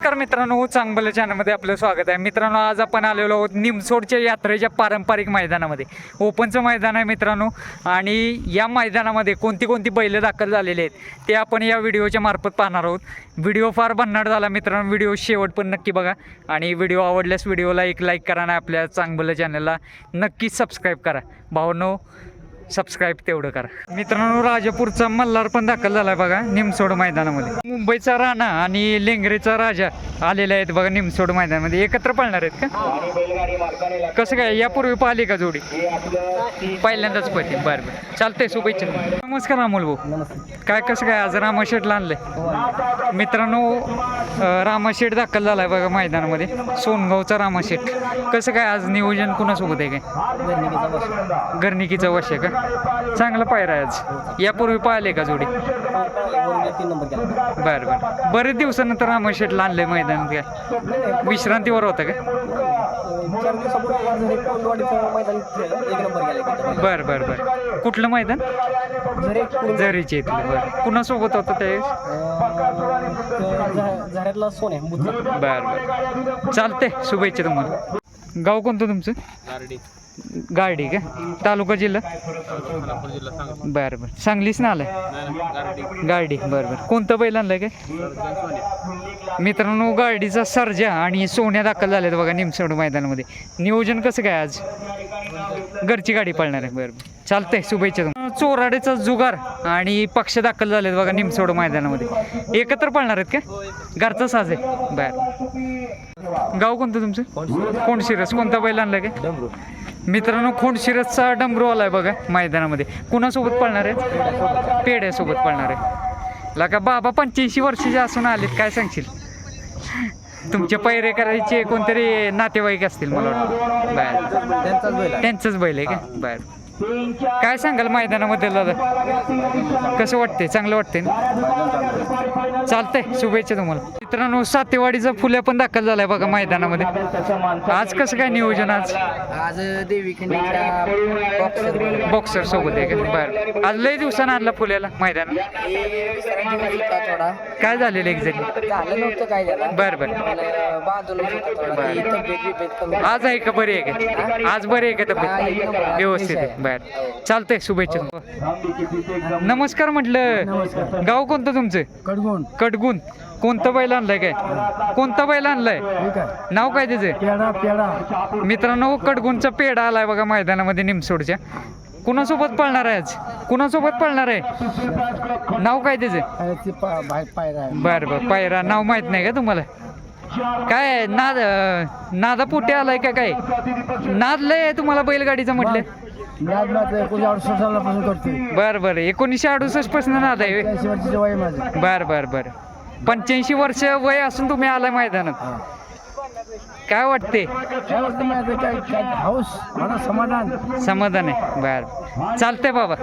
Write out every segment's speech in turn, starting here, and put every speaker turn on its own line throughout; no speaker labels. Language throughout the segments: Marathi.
नमस्कार मित्रांनो चांगलं चॅनलमध्ये आपलं स्वागत आहे. मित्रांनो आज आपण आलेलो आहोत निमसोडच्या यात्रेच्या पारंपरिक मैदानामध्ये. ओपनचं मैदान आहे मित्रांनो आणि या मैदानामध्ये कोणती कोणती बैलं दाखल झालेली आहेत ते आपण या व्हिडिओच्या मार्फत पाहणार आहोत. व्हिडिओ फार भन्नाट झाला मित्रांनो व्हिडिओ शेवट पण नक्की बघा आणि व्हिडिओ आवडल्यास व्हिडिओला एक लाईक करा आणि आपल्या चांगलं चॅनलला नक्कीच सबस्क्राईब करा. भावनो सबस्क्राईब तेवढं करा. मित्रांनो राजापूरचा मल्हार पण दाखल झालाय बघा निमसोड मैदानामध्ये. मुंबईचा राणा आणि लेंगरेचा राजा आलेले आहेत बघा निमसोड मैदानामध्ये. एकत्र पळणार आहेत का? कसं काय यापूर्वी पाहिली का जोडी? पहिल्यांदाच पळते. बरं बरं. चालतंय शुभेच्छा. नमस्कार अमोल भाऊ. काय कसं काय आज रामाशेठला आणलंय मित्रांनो रामाशेठ दाखल झालाय बघा मैदानामध्ये. सोनगावचा रामाशेठ. कसं काय आज नियोजन कुणासोबत आहे काय?
गर्निकीचा
वश आहे का? चांगला पायरा आहे आज. यापूर्वी पाहिले का जोडी? बरं बरं. बरेच दिवसानंतर रामाशेठला आणलंय मैदानात काय? विश्रांतीवर होतं का बरं बरं बरं. कुठलं मैदान?
झरीचे
जरीचे इथलं. बरं. कुणासोबत होतं
ते
बरं बरं. चालते शुभेच्छा तुम्हाला. गाव कोणतं तुमचं?
गारडी
का? तालुका जिल्हा?
सोलापूर जिल्हा सांग
बरं बरं. सांगलीच ना आलाय?
गारडी.
बरं बरं. कोणतं बैल आणलंय काय? मित्रांनो गार्डीचा सर्जा आणि सोन्या दाखल झालेत बघा निमसोड मैदानामध्ये. नियोजन कसं काय आज? घरची गाडी पळणार आहे. बरं बरं. चालतंय शुभेच्छा चोराडेचा जुगार आणि पक्ष दाखल झालेत बघा निमसोड मैदानामध्ये. एकत्र पळणार आहेत का? घरचा साज आहे. बरं. गाव कोणतं तुमचं? कोण शिरस? कोणता बैल आणलाय काय? मित्रांनो खोंडशिरसचा डमरू आलाय बघा मैदानामध्ये. कुणासोबत पळणार आहे? पेड्यासोबत पळणार आहे. लका बाबा पंच्याऐंशी वर्षाचे असून आलेत काय सांगशील? तुमचे पैरे करायचे कोणतरी नातेवाईक असतील मला वाटतं. बर
त्यांचाच बैल आहे.
आहे का? बर काय सांगाल मैदानाबद्दल दादा? कसं वाटतंय? चांगलं वाटतंय ना? चालतंय शुभेच्छा तुम्हाला. मित्रांनो सातेवाडीचा फुल्या पण दाखल झालाय बघा मैदानामध्ये. आज कसं काय नियोजन आज?
आज देवी बॉक्सर
बॉक्सर सोबत आहे का? बरं. आज लय दिवसानं आणला फुल्याला मैदानात
थोडा
काय झालेलं एक्झॅक्टली बरं बरं. आज आहे का बरी आहे का? आज बरी आहे का तब्येत? व्यवस्थित आहे. बर. चालतंय शुभेच्छा नमस्कार म्हटलं. गाव कोणतं तुमचं?
कडगोण.
कडगुन कोणतं बैल आणलंय काय? कोणतं बैल आणलंय? नाव काय त्याचं? मित्रांनो कडगुनचा पेढा आलाय बघा मैदानामध्ये निमसोडच्या. कुणासोबत पळणार आहे आज? कुणासोबत पळणार आहे? नाव काय त्याचं? बर बर. पायरा. नाव माहीत नाही का तुम्हाला? काय नाद नादा पोटे आलाय का काय? नाद लय आहे तुम्हाला बैलगाडीचं म्हटलं. बर बर. एकोणीसशे अडुसष्टपासून नाद आहे. बर बर बर. पंच्याऐंशी वर्ष वय असून तुम्ही आलाय मैदानात. काय वाटते
काय वाटतं माझं? काय काय हाऊस? मला समाधान.
समाधान आहे. बर. चालतंय बाबा.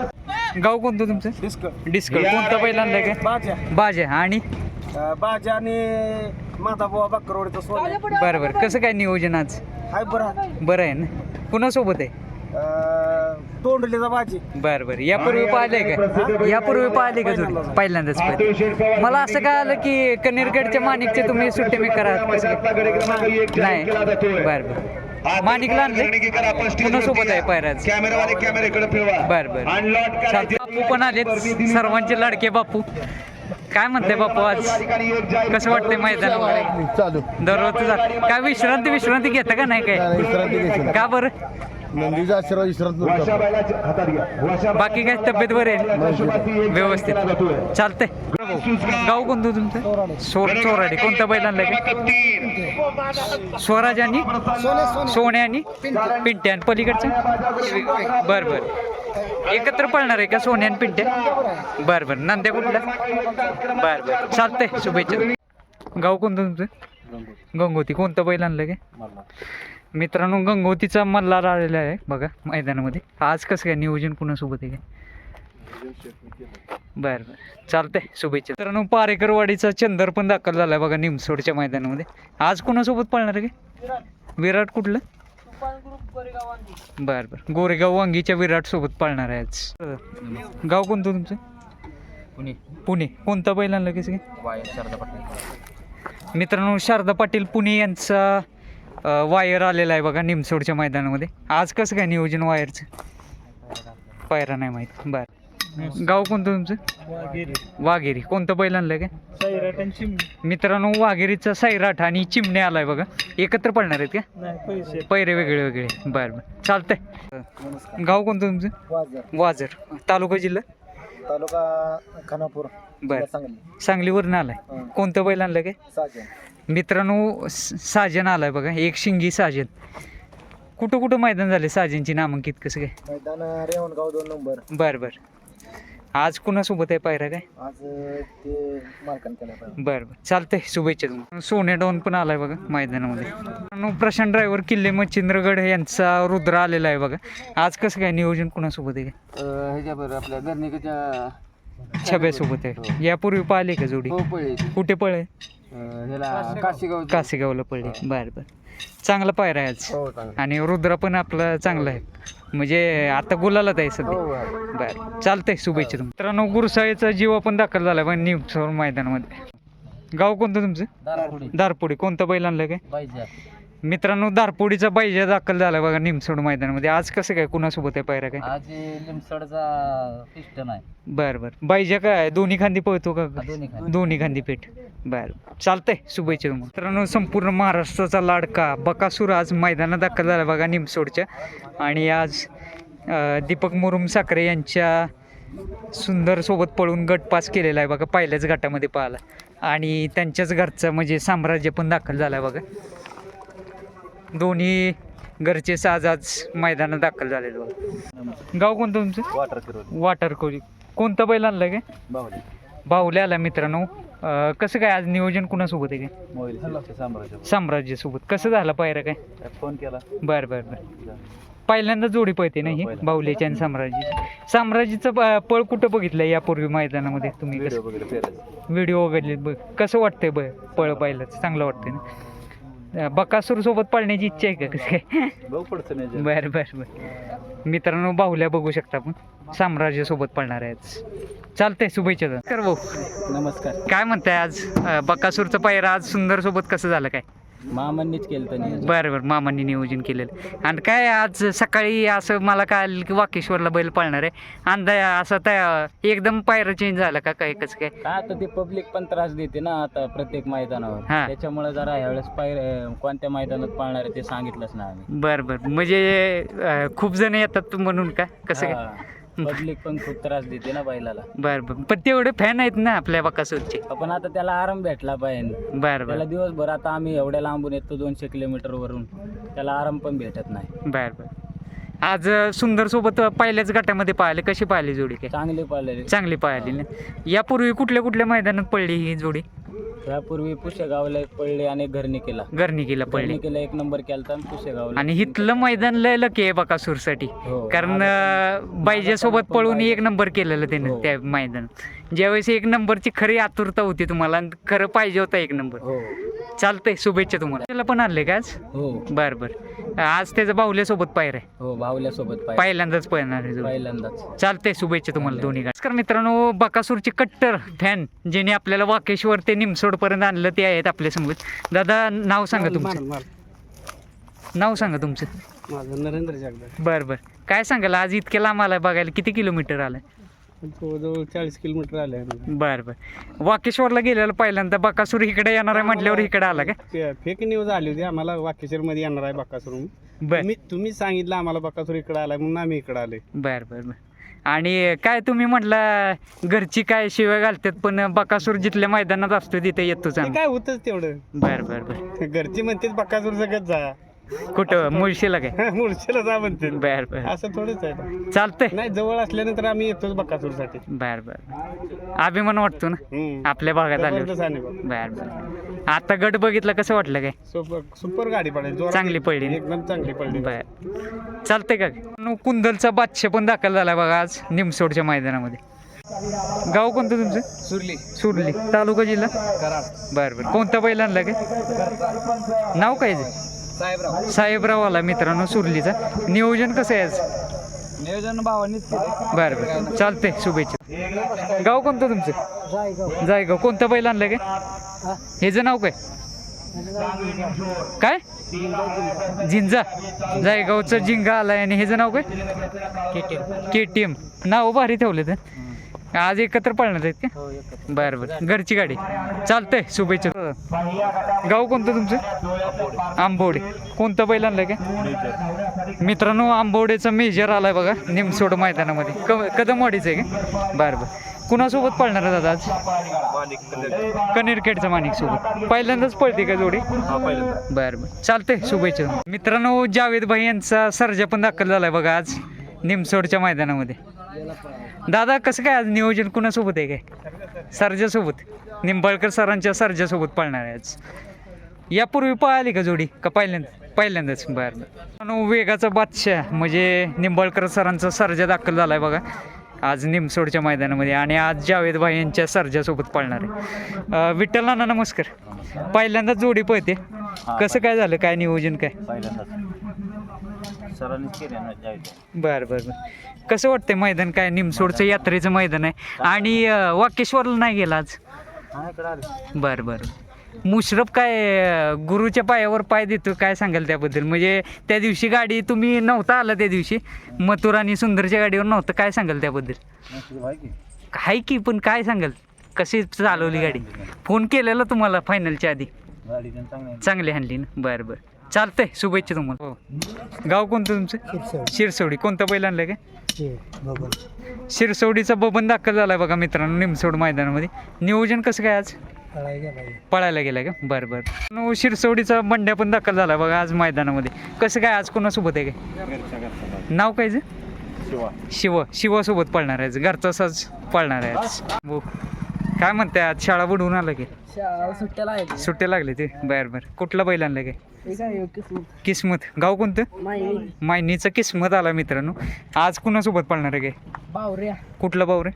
गाव कोणतं तुमचं?
डिस्क
डिस्कळ. कोणतं बैल आणलंय काय?
बाजा
बाजा आणि?
बाजा आणि माझा बुवा बाकरवडीचं सोनं.
बरं बरं. कसं काय नियोजन आज?
हाय बरं.
बरं आहे ना. कुणासोबत आहे?
तोंडलीचा बाजी
बर बर. यापूर्वी पाहिले का? यापूर्वी पाहिले का जोडी पहिल्यांदाच पाहिले मला असं काय आलं की कनेरगडच्या माणिकचे तुम्ही सुट्टे मी करा? नाही. बर बर. माणिकला आणले कुणासोबत आहे. पायराज
कॅमेरावाले कॅमेऱ्याकडे फिरवा.
बर बर. बापू पण आलेत. सर्वांचे लाडके बापू. काय म्हणते बापू आज? कसं वाटतंय मैदान?
चालू.
दररोज काय विश्रांती विश्रांती घेता का नाही काय? का बरं?
नंदीचा आशीर्वाद विश्रांती.
बाकी काय तब्येत बरे आहे? व्यवस्थित. चालतंय. गाव कोणतं तुमचं? सोर चोराडे कोणता बैल आणलाय का स्वराज आणि? सोने आणि? पिंट्या आणि पलीकडचं? बर बर. एकत्र पळणार आहे का सोने आणि पिंट्या? बर बर. नंद्या कुठला बर बर. चालतंय. शुभेच्छा. गाव कोणतं तुमचं? गंगोती. कोणतं बैल आणलं काय मित्रांनो गंगोतीचा मल्हार आलेला आहे बघा मैदानामध्ये. आज कसं काय नियोजन कुणासोबत आहे काय? बरं बरं. चालतंय शुभेच्छा. मित्रांनो पारेकरवाडीचा चंदर पण दाखल झालाय बघा निमसोडच्या मैदानामध्ये. आज कुणासोबत पळणार आहे? काय विराट कुठलं? बरं बरं. गोरेगाव वांगीच्या विराट सोबत पळणार आहे आज. गाव कोणतं तुमचं?
पुणे.
पुणे. कोणता बैल आणलं
शारदा पाटील.
मित्रांनो शारदा पाटील पुणे यांचा वायर आलेला आहे बघा निमसोडच्या मैदानामध्ये. आज कसं काय नियोजन वायरचं? पायरा नाही माहीत. बरं. गाव कोणतं तुमचं? वाघेरी. कोणतं बैल आणलं काय? मित्रांनो वाघेरीचा सैराट आणि चिमणे आलाय बघा. एकत्र पडणार आहेत का? पैरे वेगळे वेगळे. बरं बरं. चालतंय. गाव कोणतं तुमचं?
वाजर
वाजर तालुका जिल्हा?
तालुका खानापूर.
बरं.
सांगली
सांगलीवरून आलाय.
हं.
कोणतं बैल आणलं काय?
साजन.
मित्रांनो स- साजन आलाय बघा. एक शिंगी साजन. कुठं कुठं मैदान झाले साजनची नामांकित कसं काय?
मैदान रेवणगाव दोन नंबर.
बरं बरं. आज कुणासोबत आहे पायरा काय?
आज ते मालकान केला पाहिजे
बरं बरं. चालतंय शुभेच्छा तुम्हाला. सोन्या डॉन पण आलाय बघा मैदानामध्ये. मित्रांनो, प्रशांत ड्रायव्हर किल्ले मच्छिंद्रगड यांचा रुद्र आलेला आहे बघा. आज कसं काय नियोजन कुणासोबत आहे काय?
ह्याच्याबरोबर आपल्या गर्निकेच्या
छब्यासोबत आहे. यापूर्वी पाहिले का जोडी?
हो
कुठे पळे
ह्याला काशीगाव
कासेगावला पडले बरं बरं. चांगला पायरा आहे आज.
हो चांगलं.
आणि रुद्र पण आपलं चांगलं आहे. म्हणजे आता गुलालात आहे सध्या.
हो
बरं. चालतंय शुभेच्छा तुम्हाला. मित्रांनो गुरसाळेचा जीव पण दाखल झाला पण निमसोर मैदानामध्ये. गाव कोणतं तुमचं?
दारापुडी
दारपुडी कोणतं बैल आणलं काय?
पाहिजे
मित्रांनो दारपुडीचा बैजा दाखल झाला बघा निमसोड मैदानामध्ये. आज कसं काय? कुणासोबत आहे पायरा काय?
आज लिमसडचा पिस्टन आहे
बरं बरं. बैजा काय? दोन्ही खांदी पळतो का?
दोन्ही खांदी.
दोन्ही खांदी पेठ. बरं. चालतंय. शुभेच्छा तुम्हाला. मित्रांनो संपूर्ण महाराष्ट्राचा लाडका बकासूर आज मैदानात दाखल झाला बघा निमसोडच्या. आणि आज अं, दीपक मुरुम साखरे यांच्या सुंदर सोबत पळून गट पास केलेला आहे बघा. पहिल्याच गटामध्ये पाहिला. आणि त्यांच्याच घरचं म्हणजे साम्राज्य पण दाखल झालं आहे बघा. दोन्ही घरचे साज आज मैदानात दाखल झालेले बघा. गाव कोणतं तुमचं?
वॉटर किरोली
वाटर कोली कोणतं बैल आणलं काय?
बावली
बाहुले आला मित्रांनो. अं, कसं काय आज नियोजन कुणासोबत आहे काय?
मोबाईल साम्राज्य
साम्राज्यासोबत. कसं झालं पायरा काय?
फोन केला?
बरं बरं बरं. पहिल्यांदा जोडी पळते ना ही?
हो, पहिल्यांदा.
बाहुल्याची आणि साम्राज्याची. साम्राज्याचं प- पळ कुठं बघितलं यापूर्वी मैदानामध्ये तुम्ही कसं? व्हिडिओ वगैरे बघ. कसं वाटतंय ब पळ पाहिलंच चांगलं वाटतंय ना? बकासूर सोबत पळण्याची इच्छा आहे का कसं काय बरं बरं बरं. मित्रांनो बाहुल्या बघू शकता आपण. साम्राज्यासोबत पळणार आहेत. चालतंय शुभेच्छा कर भाऊ
नमस्कार.
काय म्हणताय आज? बकासूरचं पायरा आज सुंदर सोबत कसं झालं काय?
मामांनीच केलं त्यांनी
बरं बरं. मामांनी नियोजन केलेलं. आणि काय आज सकाळी असं मला काय आलं की वाकेश्वरला बैल पाळणार आहे. अंदाज असं त्या एकदम पायरा चेंज झाला का काय कसं काय?
आता ते पब्लिक पण त्रास देते ना आता प्रत्येक मैदानावर.
हा.
त्याच्यामुळे जरा ह्यावेळेस पायर कोणत्या मैदानात पाळणार आहे ते सांगितलंच ना आम्ही.
बरं बरं. म्हणजे अं, खूप जण येतात म्हणून का? कसं काय?
पब्लिक पण खूप त्रास देते ना बैलाला.
बरं बरं. पण तेवढे फॅन आहेत ना आपल्या बकासूरचे.
आपण आता त्याला आराम भेटला पाहिजे.
बरं
त्याला
बरं
दिवसभर आता आम्ही एवढ्या लांबून येतो दोनशे किलोमीटर वरून. त्याला आराम पण भेटत नाही.
बरं बरं. आज सुंदर सोबत पहिल्याच गटामध्ये पाहिले. कशी पाहिली जोडी? काय
चांगले पाळले
चांगली पाहिली ना यापूर्वी कुठल्या कुठल्या मैदानात पडली ही जोडी?
त्यापूर्वी पुशेगावला एक पडले आणि घरणी केला.
गर्निकीला पडली
घरणिकेला एक नंबर केला पुशेगावला.
आणि इथलं मैदान लय लकी आहे बकासूरसाठी
हो.
कारण बायजासोबत पळून एक नंबर केलेलं त्यानं
हो.
त्या मैदानात ज्यावेळेस एक नंबरची खरी आतुरता होती तुम्हाला खरं पाहिजे होता एक नंबर.
हो.
चालतंय शुभेच्छा तुम्हाला. त्याला पण आणले का आज?
हो.
बर बर. आज त्याचं बाहुल्यासोबत पायर आहे
हो बाहुल्यासोबत पाहिजे
पहिल्यांदाच पळणार आहे जोडी.
पहिल्यांदाच.
चालतंय शुभेच्छा तुम्हाला दोन्ही नमस्कार मित्रांनो बकासूरचे कट्टर फॅन ज्याने आपल्याला वाकेश्वर ते निमसोड पर्यंत आणलं ते आहेत आपल्यासमोर. दादा नाव सांगा तुमचं. नाव सांगा तुमचं.
माझं नरेंद्र जगदाळ.
बरं बरं. काय सांगाल आज इतक्या लांब आलाय बघायला किती किलोमीटर आलाय?
जवळजवळ चाळीस किलोमीटर आले
बरं बरं. वाकेश्वरला गेलेलं पहिल्यांदा बकासूर इकडे येणार आहे म्हटल्यावर इकडे आला का?
फेक न्यूज आली होती. आम्हाला वाकेश्वर मध्ये येणार आहे बकासूर
बर.
तुम्ही तुम्ही सांगितलं आम्हाला बकासूर इकडे आलाय म्हणून आम्ही इकडे आले
बर बर बर. आणि काय तुम्ही म्हटलं घरची काय शिव्या घालतात पण बकासूर जिथल्या मैदानात असतो तिथे येतोच
ते
आम्ही
काय होतच तेवढं.
बर बर बर.
घरची म्हणतेच बकासूर सगळं जा.
कुठं? मुळशीला काय?
मुळशीला जा म्हणते.
बर बर.
असं थोडंच आहे.
चालतंय.
नाही जवळ असल्यानंतर आम्ही येतोच बकासूरसाठी
बर बर. अभिमान वाटतो ना? आपल्या भागात आले
जबरदस्त आणि बघ.
बर बर. आता गट बघितलं कसं वाटलं काय?
सुपर सुपर गाडी पडेल. जोरात.
चांगली पडली?
एकदम चांगली पडली.
बर. चालतंय का? नु कुंदलचा बादशाह पण दाखल झाला बघा आज निमसोडच्या मैदानामध्ये. गाव कोणतं तुमचं?
सुरली.
सुरली. तालुका जिल्हा?
कराड.
बर बर. कोणता बैल आणला काय? नाव काय?
साहेबराव.
साहेबराव आला मित्रांनो सुरलीचा. नियोजन कसं आहे आज?
नियोजन भावानीच केलं
बर बर. चालतंय शुभेच्छा. गाव कोणतं तुमचं?
जायगाव.
जायगाव. कोणता बैल आणलं काय ह्याचं नाव काय? काय? झिंजा. जायगावचं जिंगा आलाय आणि ह्याचं नाव काय? के टी एम. नाव भारी ठेवलं तर आज एकत्र पळणार आहेत का? बरं बरं. घरची गाडी. चालतंय शुभेच्छा. गाव कोणतं तुमचं? आंबवडे कोणतं बैल आणलं काय? मित्रांनो आंबवडेचा मेजर आलाय बघा निमसोड मैदानामध्ये. क कदमवाडीचं आहे का? बरं बरं. कुणासोबत पळणार आहे दादा आज? कनेरखेडचा माणिक सोबत पहिल्यांदाच पळते का जोडी? बरं बरं. चालतंय शुभेच्छा. मित्रांनो जावेद भाई यांचा सर्जा पण दाखल झालाय बघा आज निमसोडच्या मैदानामध्ये. दादा कसं काय आज नियोजन कुणासोबत आहे काय? सर्जासोबत? निंबाळकर सरांच्या सर्जासोबत पळणार आहे आज. यापूर्वी पळाली का जोडी? का पहिल्यांदा? पहिल्यांदाच. बरं. वेगाचा बादशाह म्हणजे निंबाळकर सरांचा सर्जा दाखल झालाय बघा. आज निमसोडच्या मैदानामध्ये आणि आज जावेद भाई यांच्या सर्जासोबत पळणार आहे. विठ्ठल नाना नमस्कार. पहिल्यांदाच जोडी पळते. कसं काय झालं? काय नियोजन काय?
सरांनीच केले ना जायचं.
बरं बरं बरं. कसं वाटतंय मैदान? काय निमसोडचं यात्रेचं मैदान आहे? आणि अं, वाकेश्वरला नाही गेला आज?
हा इकडे आले.
बरं बरं. मुशरफ काय अं, गुरुच्या पायावर पाय देतो काय सांगाल त्याबद्दल? म्हणजे त्या दिवशी गाडी तुम्ही नव्हता आला त्या दिवशी? मथुर आणि सुंदरच्या गाडीवर नव्हतं काय सांगाल त्याबद्दल?
भाई की.
आहे की पण काय सांगाल? कशी चालवली गाडी? फोन केलेला तुम्हाला फायनलच्या आधी?
गाडी चांगली आहे.
चांगली हाणली ना? बरं बरं. चालतंय शुभेच्छा तुम्हाला. हो. गाव कोणतं तुमचं? शिरसवडी. कोणतं बैल आणलं काय? शिरसवडीचा बबन दाखल झालाय बघा मित्रांनो निमसोड मैदानामध्ये. नियोजन कसं काय आज? पळायला गेलाय. का? बरं बरं. नो, शिरसवडीचा बंड्या पण दाखल झाला बघा आज मैदानामध्ये. कसं काय आज कोणासोबत आहे काय? नाव काय जे? शिव. शिवासोबत पळणार आहे. घरचा साज पळणार आहे आज. हो काय म्हणताय आज शाळा बुडवून आलं की?
शा- सुट्ट्याला आहे
सुट्ट्या लागले ते? बरं बरं. कुठला बैल आणलं काय?
किस्मत.
गाव कोणतं? मायनीचं किस्मत आला मित्रांनो. आज कुणासोबत पळणार आहे काय?
बावऱ्या.
कुठला बावरे?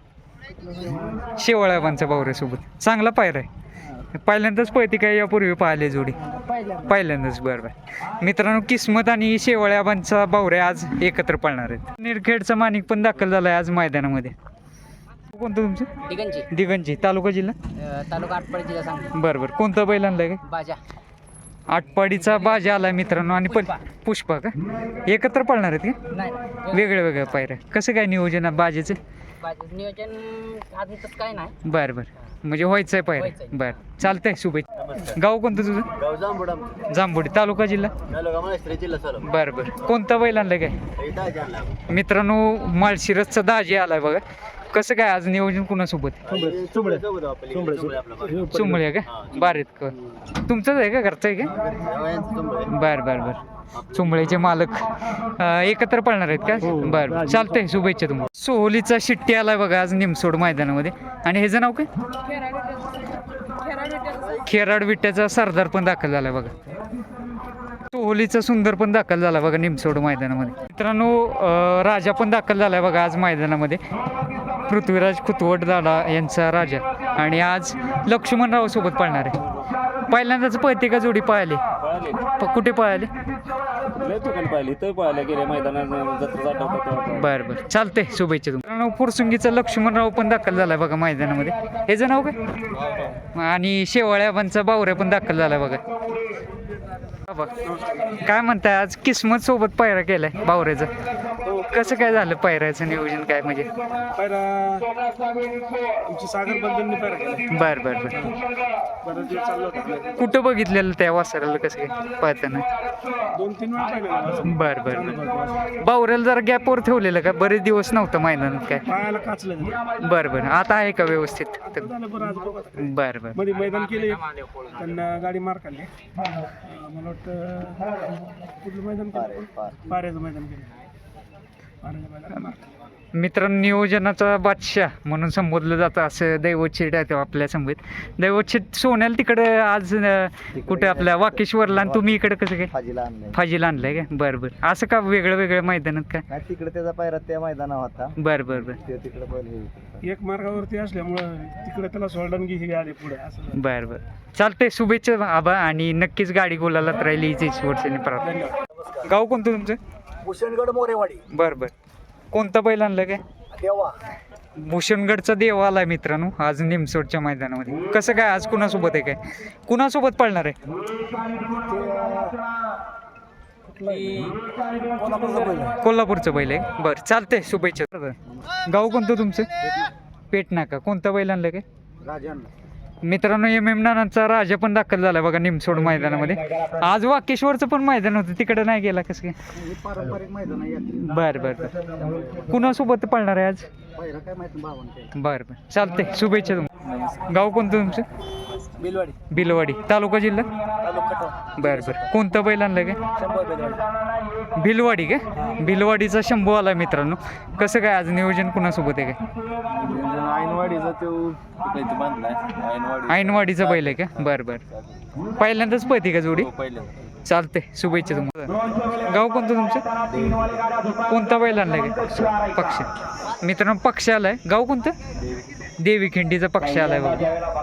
शेवळ्याबांचा बावऱ्यासोबत चांगला पायर आहे. पहिल्यांदाच पळते काय यापूर्वी पाहिले जोडी?
पहिल्या
पहिल्यांदाच बरं बरं. मित्रांनो किस्मत आणि शेवळ्याबांचा बावऱ्या आज एकत्र पळणार आहेत. निरखेडचा माणिक पण दाखल झाला आहे आज मैदानामध्ये. कोणतं तुमचं?
ठिकाणची
दिगंजी तालुका जिल्हा?
तालुका आटपाडी जिल्हा सांगली.
बरं बरं. कोणतं बैल आणलं काय?
बाजा.
आटपाडीचा बाजा आलाय मित्रांनो. आणि पण पुष्पा. का? एकत्र पळणार आहेत का?
नाही.
वेगळ्या वेगळ्या पायऱ्या. कसं काय नियोजन आहे बाजेचं?
बाजा नियोजन अजून तसं काय नाही.
बरं बरं. म्हणजे व्हायचंय पायऱ्या.
व्हायचंय.
बरं. चालतंय शुभेच्छा. गाव कोणतं तुझं?
गाव जांभूड.
जांभोडी. तालुका जिल्हा?
झालं का मला जिल्हा सर
बरं बरं. कोणता बैल आणलं काय?
जाणला
मित्रांनो माळशिरसचा दाजी आलाय बघा. कसं काय आज नियोजन कुणासोबत?
चुंबळे
आहे का? बारीत का? तुमचंच आहे का? घरचं आहे का? बरं बरं बरं. चुंबळेचे मालक. अं, एकत्र पळणार आहेत का? बरं बरं. चालतंय शुभेच्छा तुम्हाला. सोहलीचा शिट्टी आलाय बघा आज निमसोड मैदानामध्ये. आणि ह्याचं नाव काय? खेराड विट्याचा सरदार पण दाखल झालाय बघा. सोहलीचा सुंदर पण दाखल झाला बघा निमसोड मैदानामध्ये. मित्रांनो अं, राजा पण दाखल झालाय बघा आज मैदानामध्ये. पृथ्वीराज खुतवट दादा यांचा राजा. आणि आज लक्ष्मणराव सोबत पळणार आहे. पहिल्यांदाच पळते का जोडी पळाली? कुठे पळाली? बरं बरं. चालतंय शुभेच्छा तुम्हाला. फुरसुंगीचा लक्ष्मणराव पण दाखल झालाय बघा मैदानामध्ये. ह्याचं नाव काय आणि शेवाळ्याबांचा बावऱ्या पण दाखल झालाय बघा. काय म्हणताय आज किस्मत सोबत पायरा केलाय बावऱ्याचं. कसं काय झालं पायऱ्याचं नियोजन काय म्हणजे?
पहिला आमची सागर बंधननी पहिला केला.
बर बर बर.
बरं दिवस चाललं होतं आपलं.
कुठं बघितलेलं त्या वासराला कसं काय? पाहताना.
दोन तीन वेळा पाहिलं
बर बर बर. बावऱ्याला जरा गॅपवर ठेवलेलं का? बरेच दिवस नव्हतं मैदानात काय?
पायाला काचलं नाही.
बर बर. आता आहे का व्यवस्थित?
झालं बरं आज बघू आता.
बर बर.
मध्ये मैदान केले त्यांना गाडी मार अं, मला वाटतं कुठलं मैदान केलं? पाऱ्याचं मैदान केलं पाऱ्याचं मैदान मार खाल्ली.
मित्रांनो नियोजनाचा बादशाह म्हणून संबोधलं जातं असं दैवतशेट आहे तो आपल्या समवेत दैवतशेट सोन्याला तिकडे आज कुठे आपल्या वाकेश्वरला आणि तुम्ही इकडे कसं काय?
फाजीला आणलंय.
का बरं बरं. असं का वेगळं वेगळं मैदानात काय
तिकडे त्याचा पायरा त्या मैदानावर होता.
बरं बरं बरं.
तिकडे
एक मार्गावरती असल्यामुळं तिकडे त्याला सोल्डनगी ही गाडी पुढे.
बरं बरं. चालतंय शुभेच्छा आबा आणि नक्कीच गाडी गोलालात राहिली हीच वर्षांनी परत
धन्यवाद.
गाव कोणतं तुमचं?
भूषणगड मोरेवाडी.
बरं बरं. कोणतं बैल आणलं काय?
देवा.
भूषणगडचा देव आलाय मित्रांनो आज निमसोडच्या मैदानामध्ये. कसं काय आज कुणासोबत आहे काय? कुणासोबत पळणार आहे? कोल्हापूरचं बैल आहे. बरं चालतंय शुभेच्छा. गाव कोणतं तुमचं? पेट नाका कोणतं बैल आणलं काय? मित्रांनो एम एम नानांचा राजा पण दाखल झाला बघा निमसोड मैदानामध्ये. आज वाकेश्वरचं पण मैदान होतं तिकडे नाही गेला कसं काय?
पारंपरिक मैदान आहे
बरं बरं बरं. कुणासोबत पळणार आहे आज? बरं बरं. चालतंय शुभेच्छा तुम गाव कोणतं तुमचं?
बिलवाडी.
बिलवाडी. तालुका जिल्हा? बरं बरं. कोणतं बैल आणलं काय?
बिलवाडी
भिलवाडी का भिलवाडीचा शंभू आला मित्रांनो. कसं काय आज नियोजन कुणासोबत आहे काय?
ऐनवाडीचा तो इथे बांधलाय. ऐनवाडी
ऐनवाडीचा बैल आहे का? बरं बरं. पहिल्यांदाच पळते का जोडी?
पहिल्यांदा.
चालते शुभेच्छा तुम्हाला. गाव कोणतं तुमचं? कोणता बैल आणलाय का? पक्ष. मित्रांनो पक्ष आलाय. गाव कोणतं? देवी खिंडीचा पक्ष आलाय बघा.